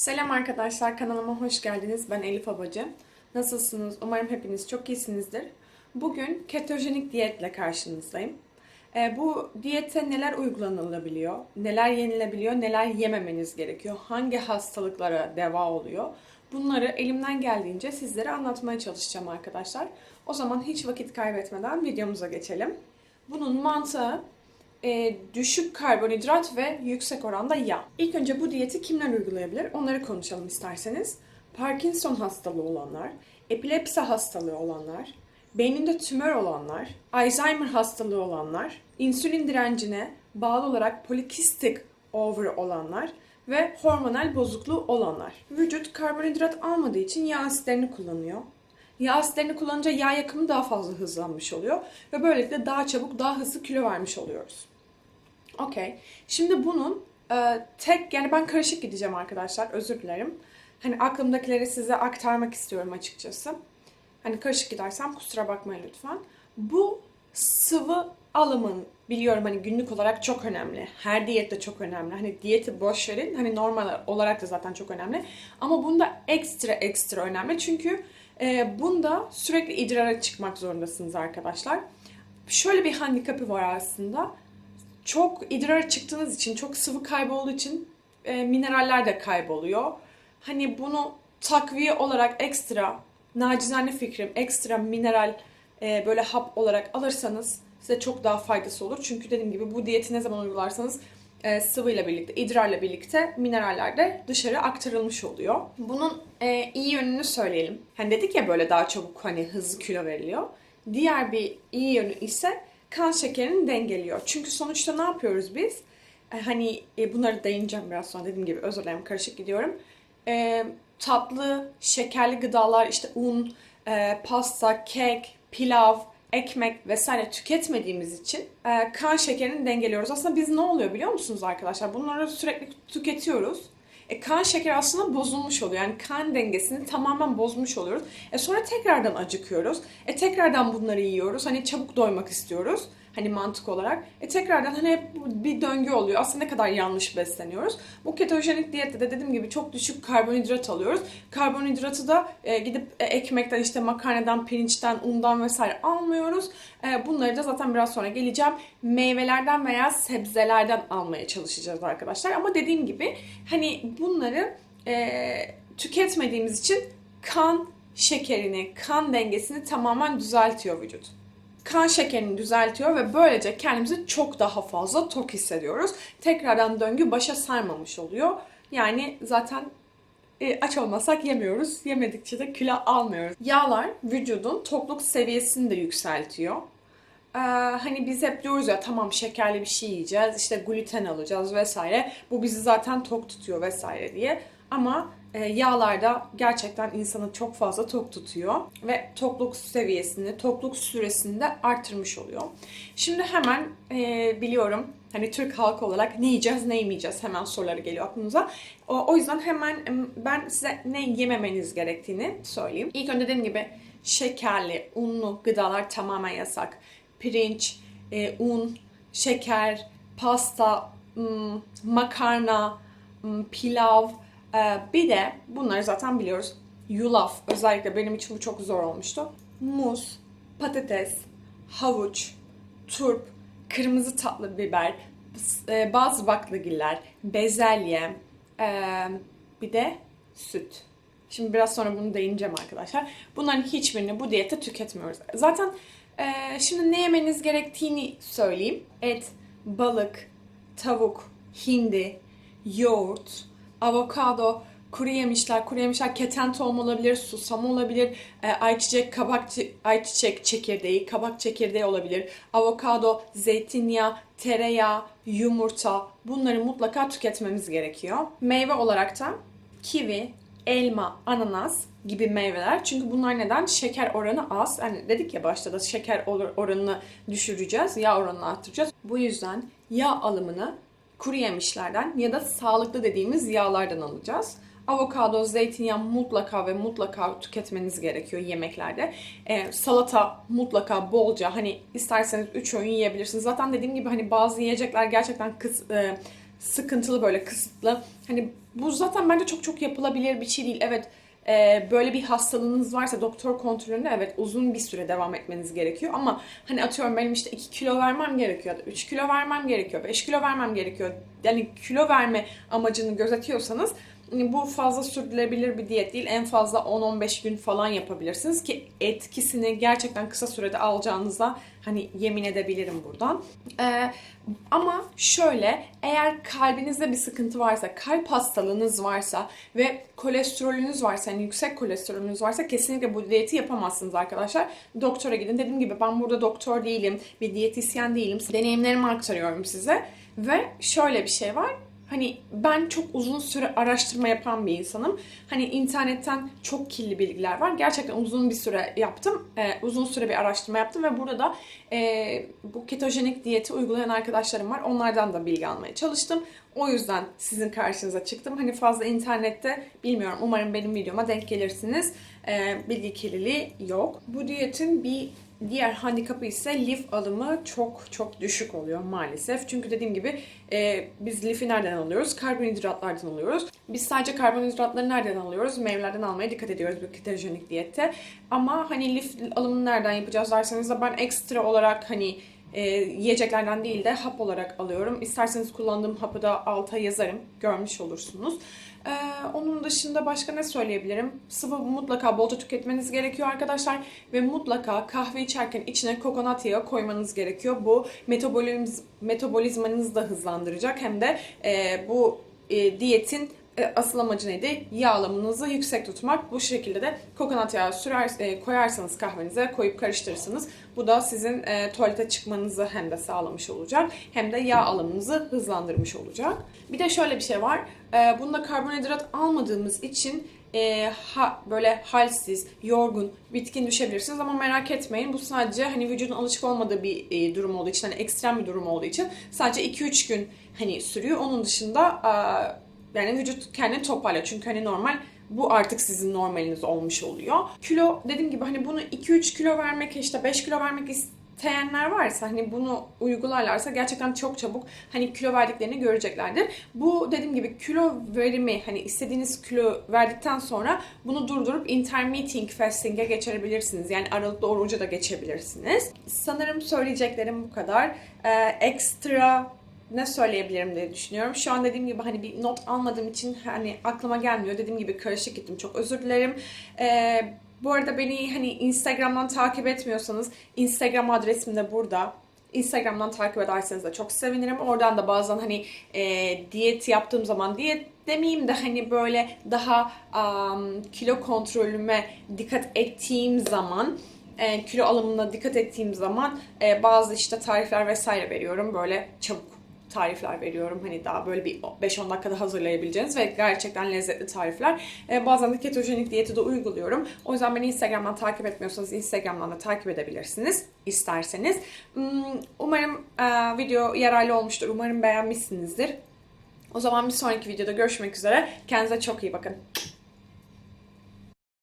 Selam arkadaşlar, kanalıma hoş geldiniz. Ben Elif Abacı. Nasılsınız? Umarım hepiniz çok iyisinizdir. Bugün ketojenik diyetle karşınızdayım. Ee, bu diyete neler uygulanılabiliyor, neler yenilebiliyor, neler yememeniz gerekiyor, hangi hastalıklara deva oluyor? Bunları elimden geldiğince sizlere anlatmaya çalışacağım arkadaşlar. O zaman hiç vakit kaybetmeden videomuza geçelim. Bunun mantığı e, düşük karbonhidrat ve yüksek oranda yağ. İlk önce bu diyeti kimler uygulayabilir? Onları konuşalım isterseniz. Parkinson hastalığı olanlar, epilepsi hastalığı olanlar, beyninde tümör olanlar, Alzheimer hastalığı olanlar, insülin direncine bağlı olarak polikistik over olanlar ve hormonal bozukluğu olanlar. Vücut karbonhidrat almadığı için yağ asitlerini kullanıyor. Yağ asitlerini kullanınca yağ yakımı daha fazla hızlanmış oluyor ve böylelikle daha çabuk, daha hızlı kilo vermiş oluyoruz. Okey. Şimdi bunun e, tek yani ben karışık gideceğim arkadaşlar. Özür dilerim. Hani aklımdakileri size aktarmak istiyorum açıkçası. Hani karışık gidersem kusura bakmayın lütfen. Bu sıvı alımın biliyorum hani günlük olarak çok önemli. Her diyette çok önemli. Hani diyeti boş verin. Hani normal olarak da zaten çok önemli. Ama bunda ekstra ekstra önemli. Çünkü e, bunda sürekli idrara çıkmak zorundasınız arkadaşlar. Şöyle bir handikapı var aslında çok idrara çıktığınız için, çok sıvı kaybı olduğu için e, mineraller de kayboluyor. Hani bunu takviye olarak ekstra, nacizane fikrim, ekstra mineral e, böyle hap olarak alırsanız size çok daha faydası olur. Çünkü dediğim gibi bu diyeti ne zaman uygularsanız e, sıvıyla birlikte, idrarla birlikte mineraller de dışarı aktarılmış oluyor. Bunun e, iyi yönünü söyleyelim. Hani dedik ya böyle daha çabuk hani hızlı kilo veriliyor. Diğer bir iyi yönü ise kan şekerini dengeliyor. Çünkü sonuçta ne yapıyoruz biz? E, hani e, bunları değineceğim biraz sonra dediğim gibi özür dilerim karışık gidiyorum. E, tatlı, şekerli gıdalar işte un, e, pasta, kek, pilav, ekmek vesaire tüketmediğimiz için e, kan şekerini dengeliyoruz. Aslında biz ne oluyor biliyor musunuz arkadaşlar? Bunları sürekli tüketiyoruz. E, kan şekeri aslında bozulmuş oluyor. Yani kan dengesini tamamen bozmuş oluyoruz. E sonra tekrardan acıkıyoruz. E tekrardan bunları yiyoruz. Hani çabuk doymak istiyoruz. Hani mantık olarak. E tekrardan hani hep bir döngü oluyor. Aslında ne kadar yanlış besleniyoruz. Bu ketojenik diyette de dediğim gibi çok düşük karbonhidrat alıyoruz. Karbonhidratı da e, gidip e, ekmekten işte makarnadan, pirinçten, undan vesaire almıyoruz. E, bunları da zaten biraz sonra geleceğim. Meyvelerden veya sebzelerden almaya çalışacağız arkadaşlar. Ama dediğim gibi hani bunları e, tüketmediğimiz için kan şekerini, kan dengesini tamamen düzeltiyor vücut kan şekerini düzeltiyor ve böylece kendimizi çok daha fazla tok hissediyoruz. Tekrardan döngü başa sarmamış oluyor. Yani zaten e, aç olmasak yemiyoruz. Yemedikçe de kilo almıyoruz. Yağlar vücudun tokluk seviyesini de yükseltiyor. Ee, hani biz hep diyoruz ya tamam şekerli bir şey yiyeceğiz, işte gluten alacağız vesaire. Bu bizi zaten tok tutuyor vesaire diye. Ama e, yağlar da gerçekten insanı çok fazla tok tutuyor ve tokluk seviyesini, tokluk süresini de artırmış oluyor. Şimdi hemen e, biliyorum hani Türk halkı olarak ne yiyeceğiz, ne yemeyeceğiz hemen soruları geliyor aklınıza. O, o yüzden hemen ben size ne yememeniz gerektiğini söyleyeyim. İlk önce dediğim gibi şekerli, unlu gıdalar tamamen yasak. Pirinç, e, un, şeker, pasta, makarna, pilav, ee, bir de bunları zaten biliyoruz. Yulaf özellikle benim için bu çok zor olmuştu. Muz, patates, havuç, turp, kırmızı tatlı biber, e, bazı baklagiller, bezelye, e, bir de süt. Şimdi biraz sonra bunu değineceğim arkadaşlar. Bunların hiçbirini bu diyette tüketmiyoruz. Zaten e, şimdi ne yemeniz gerektiğini söyleyeyim. Et, balık, tavuk, hindi, yoğurt, avokado, kuru yemişler, kuru yemişler keten tohum olabilir, susam olabilir, e, ayçiçek, kabak, ayçiçek çekirdeği, kabak çekirdeği olabilir, avokado, zeytinyağı, tereyağı, yumurta bunları mutlaka tüketmemiz gerekiyor. Meyve olarak da kivi, elma, ananas gibi meyveler. Çünkü bunlar neden? Şeker oranı az. Yani dedik ya başta da şeker oranını düşüreceğiz, yağ oranını arttıracağız. Bu yüzden yağ alımını kuru yemişlerden ya da sağlıklı dediğimiz yağlardan alacağız. Avokado, zeytinyağı mutlaka ve mutlaka tüketmeniz gerekiyor yemeklerde. Ee, salata mutlaka bolca hani isterseniz 3 öğün yiyebilirsiniz. Zaten dediğim gibi hani bazı yiyecekler gerçekten kıs, e, sıkıntılı böyle kısıtlı. Hani Bu zaten bence çok çok yapılabilir bir şey değil. Evet e, böyle bir hastalığınız varsa doktor kontrolünde evet uzun bir süre devam etmeniz gerekiyor. Ama hani atıyorum benim işte 2 kilo vermem gerekiyor ya da 3 kilo vermem gerekiyor, 5 kilo vermem gerekiyor. Yani kilo verme amacını gözetiyorsanız bu fazla sürdürülebilir bir diyet değil. En fazla 10-15 gün falan yapabilirsiniz ki etkisini gerçekten kısa sürede alacağınıza hani yemin edebilirim buradan. Ee, ama şöyle eğer kalbinizde bir sıkıntı varsa, kalp hastalığınız varsa ve kolesterolünüz varsa, yani yüksek kolesterolünüz varsa kesinlikle bu diyeti yapamazsınız arkadaşlar. Doktora gidin. Dediğim gibi ben burada doktor değilim, bir diyetisyen değilim. Deneyimlerimi aktarıyorum size. Ve şöyle bir şey var. Hani ben çok uzun süre araştırma yapan bir insanım. Hani internetten çok kirli bilgiler var. Gerçekten uzun bir süre yaptım. Ee, uzun süre bir araştırma yaptım ve burada e, bu ketojenik diyeti uygulayan arkadaşlarım var. Onlardan da bilgi almaya çalıştım. O yüzden sizin karşınıza çıktım. Hani fazla internette bilmiyorum. Umarım benim videoma denk gelirsiniz. Ee, bilgi kirliliği yok. Bu diyetin bir Diğer handikapı ise lif alımı çok çok düşük oluyor maalesef. Çünkü dediğim gibi e, biz lifi nereden alıyoruz? Karbonhidratlardan alıyoruz. Biz sadece karbonhidratları nereden alıyoruz? Meyvelerden almaya dikkat ediyoruz bu ketojenik diyette. Ama hani lif alımını nereden yapacağız derseniz de ben ekstra olarak hani e, yiyeceklerden değil de hap olarak alıyorum. İsterseniz kullandığım hapı da alta yazarım. Görmüş olursunuz. Ee, onun dışında başka ne söyleyebilirim? Sıvı mutlaka bolca tüketmeniz gerekiyor arkadaşlar. Ve mutlaka kahve içerken içine kokonat yağı koymanız gerekiyor. Bu metaboliz metabolizmanızı da hızlandıracak. Hem de e, bu e, diyetin e, asıl amacı neydi? Yağlamanızı yüksek tutmak. Bu şekilde de kokonat yağı sürer, e, koyarsanız kahvenize koyup karıştırırsınız. Bu da sizin e, tuvalete çıkmanızı hem de sağlamış olacak hem de yağ alımınızı hızlandırmış olacak. Bir de şöyle bir şey var. E, bunda karbonhidrat almadığımız için e, ha, böyle halsiz, yorgun, bitkin düşebilirsiniz ama merak etmeyin bu sadece hani vücudun alışık olmadığı bir e, durum olduğu için hani ekstrem bir durum olduğu için sadece 2-3 gün hani sürüyor. Onun dışında e, yani vücut kendini toparlıyor. Çünkü hani normal bu artık sizin normaliniz olmuş oluyor. Kilo dediğim gibi hani bunu 2-3 kilo vermek işte 5 kilo vermek isteyenler varsa hani bunu uygularlarsa gerçekten çok çabuk hani kilo verdiklerini göreceklerdir. Bu dediğim gibi kilo verimi hani istediğiniz kilo verdikten sonra bunu durdurup intermittent fasting'e geçebilirsiniz. Yani aralıklı oruca da geçebilirsiniz. Sanırım söyleyeceklerim bu kadar. Ee, ekstra ne söyleyebilirim diye düşünüyorum. Şu an dediğim gibi hani bir not almadığım için hani aklıma gelmiyor. Dediğim gibi karışık gittim. Çok özür dilerim. Ee, bu arada beni hani Instagram'dan takip etmiyorsanız Instagram adresim de burada. Instagram'dan takip ederseniz de çok sevinirim. Oradan da bazen hani e, diyet yaptığım zaman diyet demeyeyim de hani böyle daha um, kilo kontrolüme dikkat ettiğim zaman e, kilo alımına dikkat ettiğim zaman e, bazı işte tarifler vesaire veriyorum. Böyle çabuk tarifler veriyorum. Hani daha böyle bir 5-10 dakikada hazırlayabileceğiniz ve gerçekten lezzetli tarifler. Ee, bazen de ketojenik diyeti de uyguluyorum. O yüzden beni Instagram'dan takip etmiyorsanız Instagram'dan da takip edebilirsiniz isterseniz. Hmm, umarım e, video yararlı olmuştur. Umarım beğenmişsinizdir. O zaman bir sonraki videoda görüşmek üzere. Kendinize çok iyi bakın.